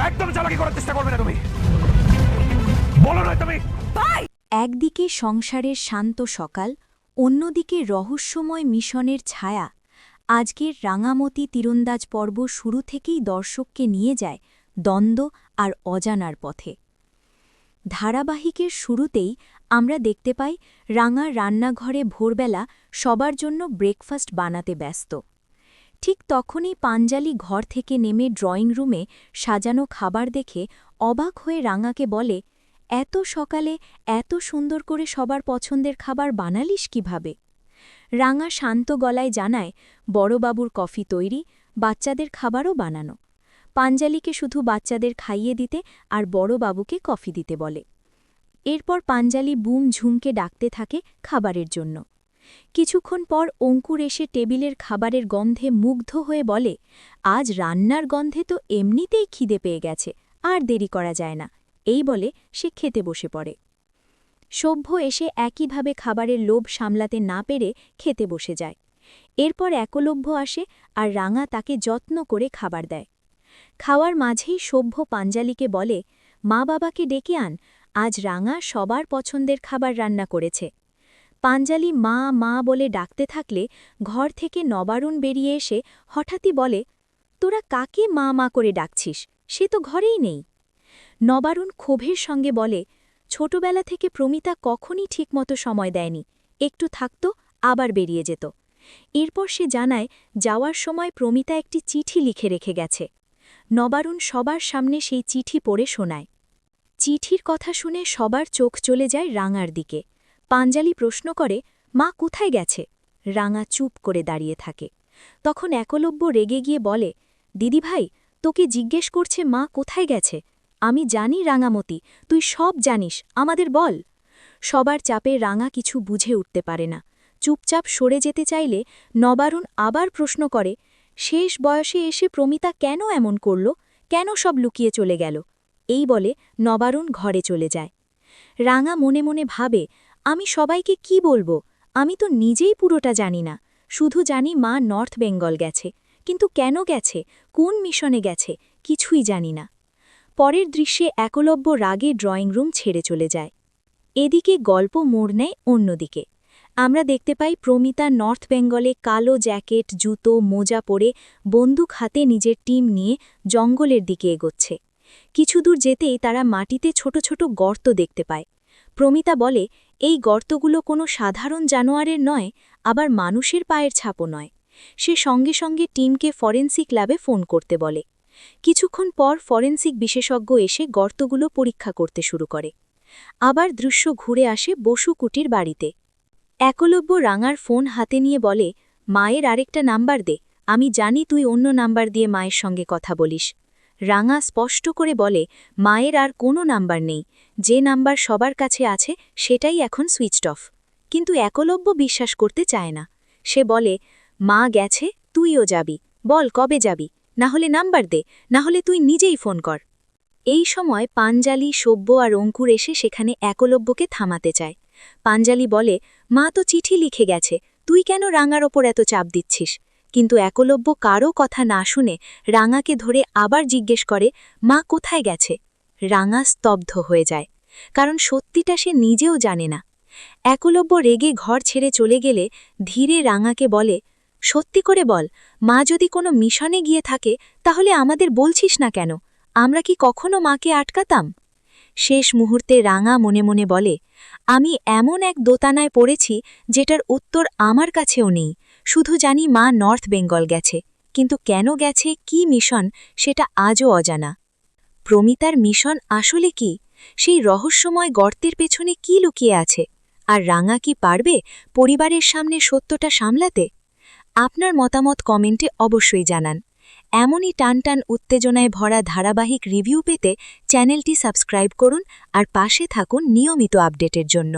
একদম চালাকি করার চেষ্টা করবে না তুমি। বলো না তুমি। একদিকে সংসারের শান্ত সকাল, অন্যদিকে রহস্যময় মিশনের ছায়া। আজকের রাঙামতি তীরন্দাজ পর্ব শুরু থেকেই দর্শককে নিয়ে যায় দ্বন্দ্ব আর অজানার পথে। ধারাবাহিকের শুরুতেই আমরা দেখতে পাই রাঙা রান্নাঘরে ভোরবেলা সবার জন্য ব্রেকফাস্ট বানাতে ব্যস্ত। ঠিক তখনই পাঞ্জালি ঘর থেকে নেমে ড্রয়িং রুমে সাজানো খাবার দেখে অবাক হয়ে রাঙাকে বলে, এত সকালে এত সুন্দর করে সবার পছন্দের খাবার বানালিস কীভাবে? রাঙা শান্ত গলায় জানায়, বড়বাবুর কফি তৈরি, বাচ্চাদের খাবারও বানানো। পাঞ্জালিকে শুধু বাচ্চাদের খাইয়ে দিতে আর বড়বাবুকে কফি দিতে বলে। এরপর পাঞ্জালি বুম ঝুমকে ডাকতে থাকে খাবারের জন্য। কিছুক্ষণ পর অঙ্কুর এসে টেবিলের খাবারের গন্ধে মুগ্ধ হয়ে বলে, আজ রান্নার গন্ধে তো এমনিতেই খিদে পেয়ে গেছে, আর দেরি করা যায় না। এই বলে সে খেতে বসে পড়ে। সভ্য এসে একইভাবে খাবারের লোভ সামলাতে না পেরে খেতে বসে যায়। এরপর একলভ্য আসে আর রাঙা তাকে যত্ন করে খাবার দেয়। খাওয়ার মাঝেই সভ্য পাঞ্জালিকে বলে, মা বাবাকে ডেকে আন, আজ রাঙা সবার পছন্দের খাবার রান্না করেছে। পাঞ্জালি মা মা বলে ডাকতে থাকলে ঘর থেকে নবারুণ বেরিয়ে এসে হঠাৎই বলে, তোরা কাকে মা মা করে ডাকছিস? সে তো ঘরেই নেই। নবারুণ ক্ষোভের সঙ্গে বলে, ছোটবেলা থেকে প্রমিতা কখনই ঠিকমতো সময় দেয়নি। একটু থাকত, আবার বেরিয়ে যেত। এরপর সে জানায়, যাওয়ার সময় প্রমিতা একটি চিঠি লিখে রেখে গেছে। নবারুণ সবার সামনে সেই চিঠি পড়ে শোনায়। চিঠির কথা শুনে সবার চোখ চলে যায় রাঙার দিকে। পাঞ্জালি প্রশ্ন করে, মা কোথায় গেছে? রাঙা চুপ করে দাঁড়িয়ে থাকে। তখন একলব্য রেগে গিয়ে বলে, দিদিভাই, তোকে জিজ্ঞেস করছে মা কোথায় গেছে? আমি জানি রাঙামতি, তুই সব জানিস, আমাদের বল। সবার চাপে রাঙা কিছু বুঝে উঠতে পারে না। চুপচাপ সরে যেতে চাইলে নবারুণ আবার প্রশ্ন করে, শেষ বয়সে এসে প্রমিতা কেন এমন করল? কেন সব লুকিয়ে চলে গেল? এই বলে নবারুণ ঘরে চলে যায়। রাঙা মনে মনে ভাবে আমি সবাইকে কি বলব? আমি তো নিজেই পুরোটা জানি না। শুধু জানি মা নর্থ বেঙ্গল গেছে। কিন্তু কেন গেছে? কোন মিশনে গেছে? কিছুই জানি না। পরের দৃশ্যে একলব্য রাগে ড্রয়িং রুম ছেড়ে চলে যায়। এদিকে গল্প মোড় নেয় অন্যদিকে। আমরা দেখতে পাই প্রমিতা নর্থ বেঙ্গলে কালো জ্যাকেট, জুতো, মোজা পরে বন্দুক হাতে নিজের টিম নিয়ে জঙ্গলের দিকে এগোচ্ছে। কিছুদূর যেতেই তারা মাটিতে ছোট ছোট গর্ত দেখতে পায়। প্রমিতা বলে এই গর্তগুলো কোনো সাধারণ জানোয়ারের নয়, আবার মানুষের পায়ের ছাপও নয়। সে সঙ্গে সঙ্গে টিমকে ফরেন্সিক ল্যাবে ফোন করতে বলে। কিছুক্ষণ পর ফরেন্সিক বিশেষজ্ঞ এসে গর্তগুলো পরীক্ষা করতে শুরু করে। আবার দৃশ্য ঘুরে আসে বসু কুটির বাড়িতে। একলব্য রাঙার ফোন হাতে নিয়ে বলে, মায়ের আরেকটা নাম্বার দে, আমি জানি তুই অন্য নাম্বার দিয়ে মায়ের সঙ্গে কথা বলিস। রাঙা স্পষ্ট করে বলে, মায়ের আর কোনো নাম্বার নেই। যে নাম্বার সবার কাছে আছে, সেটাই এখন সুইচড অফ। কিন্তু একলব্য বিশ্বাস করতে চায় না। সে বলে, মা গেছে, তুইও যাবি। বল, কবে যাবি? না হলে নাম্বার দে না হলে তুই নিজেই ফোন কর। এই সময় পাঞ্জালি, সভ্য আর অঙ্কুর এসে সেখানে একলব্যকে থামাতে চায়। পাঞ্জালি বলে, মা তো চিঠি লিখে গেছে। তুই কেন রাঙার ওপর এত চাপ দিচ্ছিস? কিন্তু একলব্য কারও কথা না শুনে রাঙাকে ধরে আবার জিজ্ঞেস করে, মা কোথায় গেছে? রাঙা স্তব্ধ হয়ে যায়। কারণ সত্যিটা সে নিজেও জানে না। একলব্য রেগে ঘর ছেড়ে চলে গেলে ধীরে রাঙাকে বলে, সত্যি করে বল, মা যদি কোনো মিশনে গিয়ে থাকে, তাহলে আমাদের বলছিস না কেন? আমরা কি কখনো মাকে আটকাতাম? শেষ মুহূর্তে রাঙা মনে মনে বলে, আমি এমন এক দোতানায় পড়েছি যেটার উত্তর আমার কাছেও নেই। শুধু জানি মা নর্থ বেঙ্গল গেছে, কিন্তু কেন গেছে, কি মিশন, সেটা আজও অজানা। প্রমিতার মিশন আসলে কি? সেই রহস্যময় গর্তের পেছনে কি লুকিয়ে আছে? আর রাঙা কি পারবে পরিবারের সামনে সত্যটা সামলাতে? আপনার মতামত কমেন্টে অবশ্যই জানান। এমনই টানটান উত্তেজনায় ভরা ধারাবাহিক রিভিউ পেতে চ্যানেলটি সাবস্ক্রাইব করুন আর পাশে থাকুন নিয়মিত আপডেটের জন্য।